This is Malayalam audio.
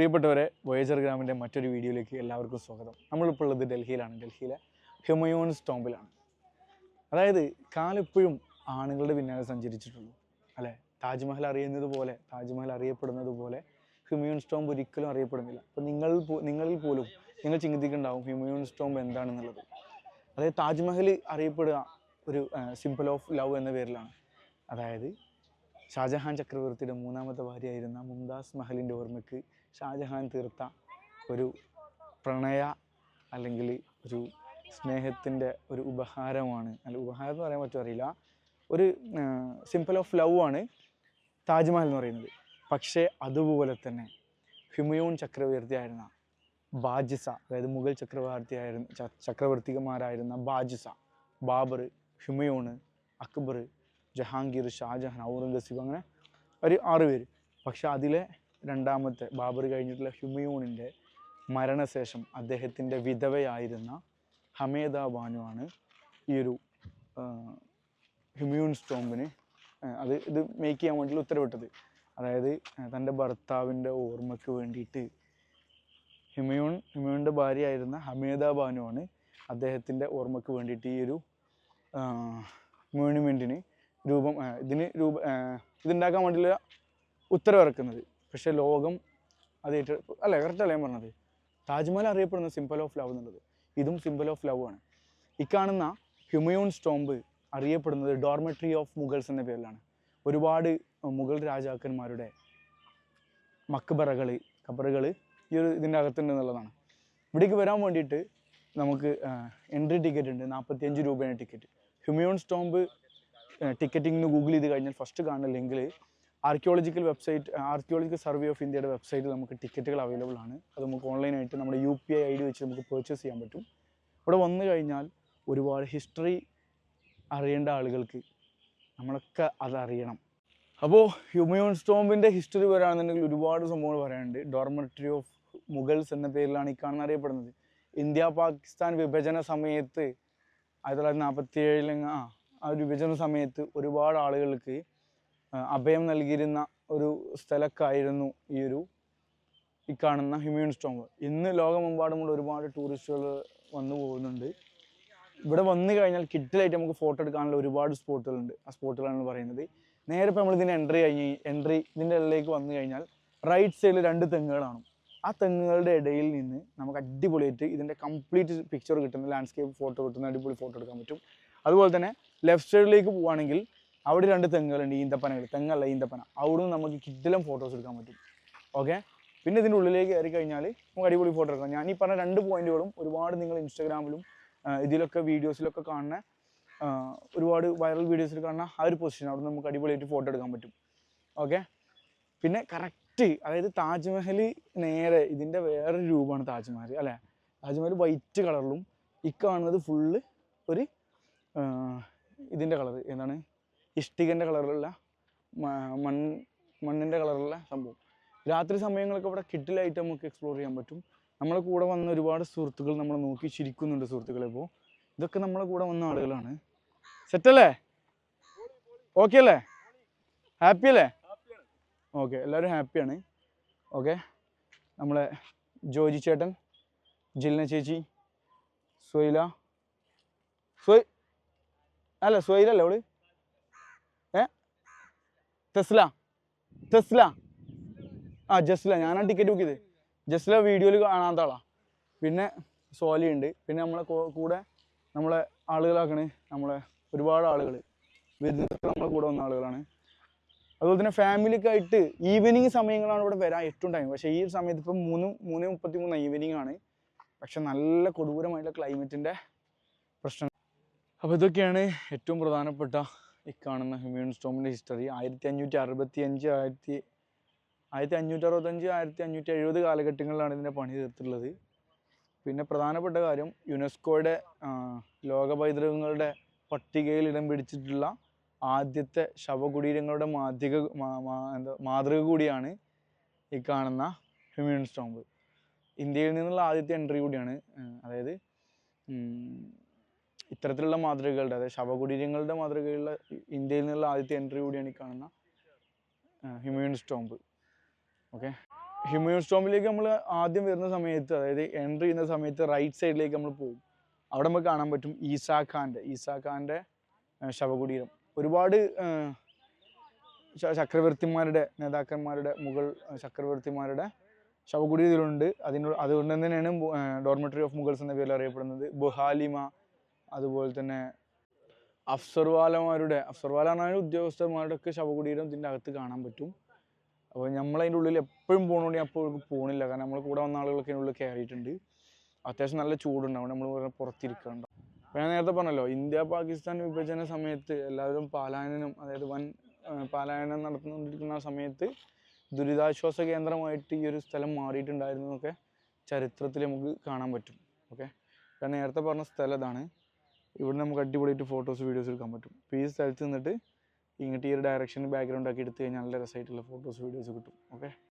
പ്രിയപ്പെട്ടവരെ വോയേജർ ഗ്രാമിന്റെ മറ്റൊരു വീഡിയോയിലേക്ക് എല്ലാവർക്കും സ്വാഗതം. നമ്മളിപ്പോൾ ഉള്ളത് ഡൽഹിയിലാണ്. ഡൽഹിയിലെ ഹ്യൂമയോൺസ് ടോമ്പിലാണ് അതായത് കാലെപ്പോഴും ആണുങ്ങളുടെ പിന്നാലെ സഞ്ചരിച്ചിട്ടുള്ളൂ. അല്ലേ? താജ്മഹൽ അറിയുന്നത് പോലെ താജ്മഹൽ അറിയപ്പെടുന്നത് പോലെ ഹ്യൂമയോൺസ് സ്റ്റോംബ് ഒരിക്കലും അറിയപ്പെടുന്നില്ല. അപ്പോൾ നിങ്ങൾ നിങ്ങളിൽ പോലും നിങ്ങൾ ചിന്തിക്കുന്നുണ്ടാവും ഹ്യൂമയോൺസ് ടോംബ് എന്താണെന്നുള്ളത്. അതായത് താജ്മഹൽ അറിയപ്പെടുക ഒരു സിമ്പിൾ ഓഫ് ലവ് എന്ന പേരിലാണ്. അതായത് ഷാജഹാൻ ചക്രവർത്തിയുടെ മൂന്നാമത്തെ ഭാര്യയായിരുന്ന മുംതാസ് മഹലിന്റെ ഓർമ്മയ്ക്ക് ഷാജഹാൻ തീർത്ത ഒരു പ്രണയ അല്ലെങ്കിൽ ഒരു സ്നേഹത്തിന്റെ ഒരു ഉപഹാരമാണ്. അല്ല ഉപഹാരം എന്ന് പറയാൻ പറ്റുമോ അറിയില്ല. ഒരു സിമ്പിൾ ഓഫ് ലവ് ആണ് താജ്മഹൽ എന്ന് പറയുന്നത്. പക്ഷേ അതുപോലെ തന്നെ ഹുമയൂൺ ചക്രവർത്തിയായിരുന്ന ബാജിസ അതായത് മുഗൾ ചക്രവർത്തിയായിരുന്ന ചക്രവർത്തിമാരായിരുന്ന ബാജിസ ബാബർ ഹുമയൂണ് അക്ബർ ജഹാംഗീർ ഷാജഹാൻ ഔറംഗസീബ് അങ്ങനെ ഒരു ആറ് പേര്. പക്ഷെ അതിലെ രണ്ടാമത്തെ ബാബർ കഴിഞ്ഞിട്ടുള്ള ഹുമയൂണിന്റെ മരണശേഷം അദ്ദേഹത്തിന്റെ വിധവയായിരുന്ന ഹമേദ ആണ് ഈ ഒരു ആ, സ്റ്റോമ്പിന് അത് ഇത് മേക്ക് ചെയ്യാൻ വേണ്ടിയിട്ട് ഉത്തരവിട്ടത്. അതായത് തന്റെ ഭർത്താവിന്റെ ഓർമ്മയ്ക്ക് വേണ്ടിയിട്ട് ഹിമയൂൺ ഹിമയൂണിന്റെ ഭാര്യയായിരുന്ന ഹമേദ ബാനുവാണ് അദ്ദേഹത്തിന്റെ ഓർമ്മയ്ക്ക് വേണ്ടിയിട്ട് ഈ ഒരു മോണുമെന്റിന് രൂപം ഇതിന് രൂപ ഇതുണ്ടാക്കാൻ വേണ്ടിയുള്ള ഉത്തരവിറക്കുന്നത്. പക്ഷേ ലോകം അത് ഏറ്റ അല്ല കറക്റ്റ് അല്ലേ ഞാൻ പറഞ്ഞത്? താജ്മഹൽ അറിയപ്പെടുന്ന സിമ്പിൾ ഓഫ് ലവ് എന്നുള്ളത്. ഇതും സിമ്പിൾ ഓഫ് ലവ് ആണ്. കാണുന്ന ഹ്യൂമയൂൺ സ്റ്റോംബ് അറിയപ്പെടുന്നത് ഡോർമെട്രി ഓഫ് മുഗൾസ് എന്ന പേരിലാണ്. ഒരുപാട് മുഗൾ രാജാക്കന്മാരുടെ മക്ബറകൾ ഖബറുകൾ ഈ ഒരു ഇതിന്റെ അകത്തുണ്ട് എന്നുള്ളതാണ്. ഇവിടേക്ക് വരാൻ വേണ്ടിയിട്ട് നമുക്ക് എൻട്രി ടിക്കറ്റ് ഉണ്ട്. നാൽപ്പത്തിയഞ്ച് രൂപയാണ് ticket Humayun tomb ticketing Google ചെയ്ത് കഴിഞ്ഞാൽ ഫസ്റ്റ് കാണുന്ന ലിങ്കിൽ archaeological website archaeological survey of ഇന്ത്യയുടെ വെബ്സൈറ്റിൽ നമുക്ക് ടിക്കറ്റുകൾ അവൈലബിൾ ആണ്. അത് നമുക്ക് ഓൺലൈനായിട്ട് നമ്മുടെ U P I I D വെച്ച് നമുക്ക് പർച്ചേസ് ചെയ്യാൻ പറ്റും. ഇവിടെ വന്നു കഴിഞ്ഞാൽ ഒരുപാട് ഹിസ്റ്ററി അറിയേണ്ട ആളുകൾക്ക് നമ്മളൊക്കെ അതറിയണം. അപ്പോൾ ഹ്യൂമയോൺ സ്റ്റോമ്പിന്റെ ഹിസ്റ്ററി പറയുകയാണെന്നുണ്ടെങ്കിൽ ഒരുപാട് സംഭവങ്ങൾ പറയാനുണ്ട്. ഡോർമറ്ററി ഓഫ് മുഗൾസ് എന്ന പേരിലാണ് ഈ കാണുന്ന അറിയപ്പെടുന്നത്. ഇന്ത്യ പാകിസ്ഥാൻ വിഭജന സമയത്ത് ആയിരത്തി തൊള്ളായിരത്തി നാൽപ്പത്തി ഏഴിൽ ആ ആ വിഭജന സമയത്ത് ഒരുപാട് ആളുകൾക്ക് അഭയം നൽകിയിരുന്ന ഒരു സ്ഥലക്കായിരുന്നു ഈ ഒരു ഈ കാണുന്ന ഹ്യൂമൻ സ്റ്റോംബ് ഇന്ന് ലോകമെമ്പാടുമുള്ള ഒരുപാട് ടൂറിസ്റ്റുകൾ വന്നു പോകുന്നുണ്ട്. ഇവിടെ വന്നു കഴിഞ്ഞാൽ കിറ്റിലായിട്ട് നമുക്ക് ഫോട്ടോ എടുക്കാനുള്ള ഒരുപാട് സ്പോട്ടുകളുണ്ട് ആ സ്പോട്ടുകളാണ് പറയുന്നത്. നേരെ ഇപ്പോൾ നമ്മൾ ഇതിന്റെ എൻട്രി കഴിഞ്ഞ് എൻട്രി ഇതിന്റെ ഇടയിലേക്ക് വന്നു കഴിഞ്ഞാൽ റൈറ്റ് സൈഡിൽ രണ്ട് തെങ്ങുകളാണ്. ആ തെങ്ങുകളുടെ ഇടയിൽ നിന്ന് നമുക്ക് അടിപൊളിയായിട്ട് ഇതിന്റെ കംപ്ലീറ്റ് പിക്ചർ കിട്ടുന്ന ലാൻഡ്സ്കേപ്പ് ഫോട്ടോ കിട്ടുന്ന അടിപൊളി ഫോട്ടോ എടുക്കാൻ പറ്റും. അതുപോലെ തന്നെ ലെഫ്റ്റ് സൈഡിലേക്ക് പോവുകയാണെങ്കിൽ അവിടെ രണ്ട് തെങ്ങുകളുണ്ട് ഈന്തപ്പനകൾ തെങ്ങല്ല ഈന്തപ്പന. അവിടെ നിന്ന് നമുക്ക് കിഡിലും ഫോട്ടോസ് എടുക്കാൻ പറ്റും. ഓക്കെ പിന്നെ ഇതിന്റെ ഉള്ളിലേക്ക് കയറി കഴിഞ്ഞാൽ നമുക്ക് അടിപൊളി ഫോട്ടോ എടുക്കാം. ഞാൻ ഈ പറഞ്ഞ രണ്ട് പോയിന്റുകളും ഒരുപാട് നിങ്ങൾ ഇൻസ്റ്റാഗ്രാമിലും ഇതിലൊക്കെ വീഡിയോസിലൊക്കെ കാണുന്ന ഒരുപാട് വൈറൽ വീഡിയോസിൽ കാണുന്ന ആ ഒരു പൊസിഷൻ അവിടെ നമുക്ക് അടിപൊളിയായിട്ട് ഫോട്ടോ എടുക്കാൻ പറ്റും. ഓക്കെ പിന്നെ കറക്റ്റ് അതായത് താജ്മഹൽ നേരെ ഇതിന്റെ വേറൊരു രൂപമാണ് താജ്മഹൽ അല്ലേ? താജ്മഹൽ വൈറ്റ് കളറിലും ഈ കാണുന്നത് ഫുള്ള് ഒരു ഇതിന്റെ കളർ എന്താണ്? ഇഷ്ടികന്റെ കളറിലുള്ള മൺ മണ്ണിന്റെ കളറിലുള്ള സംഭവം. രാത്രി സമയങ്ങളൊക്കെ ഇവിടെ കിഡിലായിട്ട് നമുക്ക് എക്സ്പ്ലോർ ചെയ്യാൻ പറ്റും. നമ്മളെ കൂടെ വന്ന ഒരുപാട് സുഹൃത്തുക്കൾ നമ്മളെ നോക്കി ചിരിക്കുന്നുണ്ട് സുഹൃത്തുക്കളെ ഇപ്പോൾ ഇതൊക്കെ നമ്മളെ കൂടെ വന്ന ആളുകളാണ്. സെറ്റല്ലേ ഓക്കെ അല്ലേ? ഹാപ്പി അല്ലേ? ഓക്കെ എല്ലാവരും ഹാപ്പിയാണ് ഓക്കെ നമ്മളെ ജോജി ചേട്ടൻ ജിൽന ചേച്ചി സൊയില. സൊയ് അല്ല സൊയിലല്ലേ അവൾ? ടെസ്ല ടെസ്ല ആ ജസ്ല. ഞാനാണ് ടിക്കറ്റ് ബുക്ക് ചെയ്തത്. ജസ്ല വീഡിയോയിൽ കാണാത്ത പിന്നെ സോലി ഉണ്ട്. പിന്നെ നമ്മളെ കൂടെ നമ്മളെ ആളുകളാക്കണ്. നമ്മളെ ഒരുപാട് ആളുകൾ വരുന്നതൊക്കെ നമ്മളെ കൂടെ വന്ന ആളുകളാണ്. അതുപോലെ തന്നെ ഫാമിലിക്ക് ആയിട്ട് ഈവനിങ് സമയങ്ങളാണ് ഇവിടെ വരാൻ ഏറ്റവും ടൈം പക്ഷേ ഈ സമയത്ത് ഇപ്പം മൂന്ന് മൂന്ന് മുപ്പത്തി മൂന്ന് ഈവനിങ് ആണ്. പക്ഷെ നല്ല കൊടൂരമായിട്ടുള്ള ക്ലൈമറ്റിന്റെ പ്രശ്നം. അപ്പോൾ ഇതൊക്കെയാണ് ഏറ്റവും പ്രധാനപ്പെട്ട ഈ കാണുന്ന ഹ്യൂമൻ സ്റ്റോമിന്റെ ഹിസ്റ്ററി ആയിരത്തി അഞ്ഞൂറ്റി അറുപത്തി അഞ്ച് ആയിരത്തി ആയിരത്തി അഞ്ഞൂറ്റി അറുപത്തഞ്ച് ആയിരത്തി അഞ്ഞൂറ്റി എഴുപത് കാലഘട്ടങ്ങളിലാണ് ഇതിന്റെ പണി തീർത്തിട്ടുള്ളത്. പിന്നെ പ്രധാനപ്പെട്ട കാര്യം യുനെസ്കോയുടെ ലോക പൈതൃകങ്ങളുടെ പട്ടികയിൽ ഇടം പിടിച്ചിട്ടുള്ള ആദ്യത്തെ ശവകുടീരങ്ങളുടെ മാതൃക എന്താ മാതൃക കൂടിയാണ് ഈ കാണുന്ന ഹ്യൂമൻ സ്റ്റോമ്പ് ഇന്ത്യയിൽ നിന്നുള്ള ആദ്യത്തെ എൻട്രി കൂടിയാണ് അതായത് ഇത്തരത്തിലുള്ള മാതൃകകളുടെ അതായത് ശവകുടീരങ്ങളുടെ മാതൃകയുള്ള ഇന്ത്യയിൽ നിന്നുള്ള ആദ്യത്തെ എൻട്രി കൂടിയാണ് ഈ കാണുന്ന ഹ്യൂമൻ സ്റ്റോംബ് ഓക്കെ ഹ്യൂമൻ സ്റ്റോംബിലേക്ക് നമ്മൾ ആദ്യം വരുന്ന സമയത്ത് അതായത് എൻട്രി ചെയ്യുന്ന സമയത്ത് റൈറ്റ് സൈഡിലേക്ക് നമ്മൾ പോകും. അവിടെ നമുക്ക് കാണാൻ പറ്റും ഈസാ ഖാന്റെ ഈസാ ശവകുടീരം. ഒരുപാട് ചക്രവർത്തിമാരുടെ നേതാക്കന്മാരുടെ മുഗൾ ചക്രവർത്തിമാരുടെ ശവകുടീരം ഇതിലുണ്ട് അതിന് അതുകൊണ്ട് തന്നെയാണ് ഡോർമെട്രി ഓഫ് മുഗൾസ് എന്ന പേരിൽ അറിയപ്പെടുന്നത്. ബുഹാലിമ അതുപോലെ തന്നെ അഫ്സർവാലമാരുടെ അഫ്സർവാല ഉദ്യോഗസ്ഥന്മാരുടെ ഒക്കെ ശവകുടീരം ഇതിന്റെ അകത്ത് കാണാൻ പറ്റും. അപ്പോൾ നമ്മൾ അതിന്റെ ഉള്ളിൽ എപ്പോഴും പോകണോണ്ട് അപ്പോൾ പോകണില്ല കാരണം നമ്മൾ കൂടെ വന്ന ആളുകളൊക്കെ ഉള്ളിൽ കയറിയിട്ടുണ്ട്. അത്യാവശ്യം നല്ല ചൂടുണ്ടാവും. നമ്മൾ പറഞ്ഞാൽ പുറത്തിരിക്കണ്ട. അപ്പോൾ ഞാൻ നേരത്തെ പറഞ്ഞല്ലോ ഇന്ത്യ പാകിസ്ഥാൻ വിഭജന സമയത്ത് എല്ലാവരും പാലായനം അതായത് വൻ പാലായനം നടന്നുകൊണ്ടിരിക്കുന്ന സമയത്ത് ദുരിതാശ്വാസ കേന്ദ്രമായിട്ട് ഈ ഒരു സ്ഥലം മാറിയിട്ടുണ്ടായിരുന്നു എന്നൊക്കെ ചരിത്രത്തിൽ നമുക്ക് കാണാൻ പറ്റും. ഓക്കെ? ഞാൻ നേരത്തെ പറഞ്ഞ സ്ഥലം ഇതാണ്. ഇവിടെ നമുക്ക് അടിപൊളിയായിട്ട് ഫോട്ടോസ് വീഡിയോസ് എടുക്കാൻ പറ്റും. അപ്പോൾ ഈ സ്ഥലത്ത് നിന്നിട്ട് ഇങ്ങോട്ട് ഈ ഒരു ഡയറക്ഷൻ ബാക്ക്ഗ്രൗണ്ട് ആക്കി എടുത്തു കഴിഞ്ഞാൽ നല്ല രസമായിട്ടുള്ള ഫോട്ടോസ് വീഡിയോസ് കിട്ടും. ഓക്കെ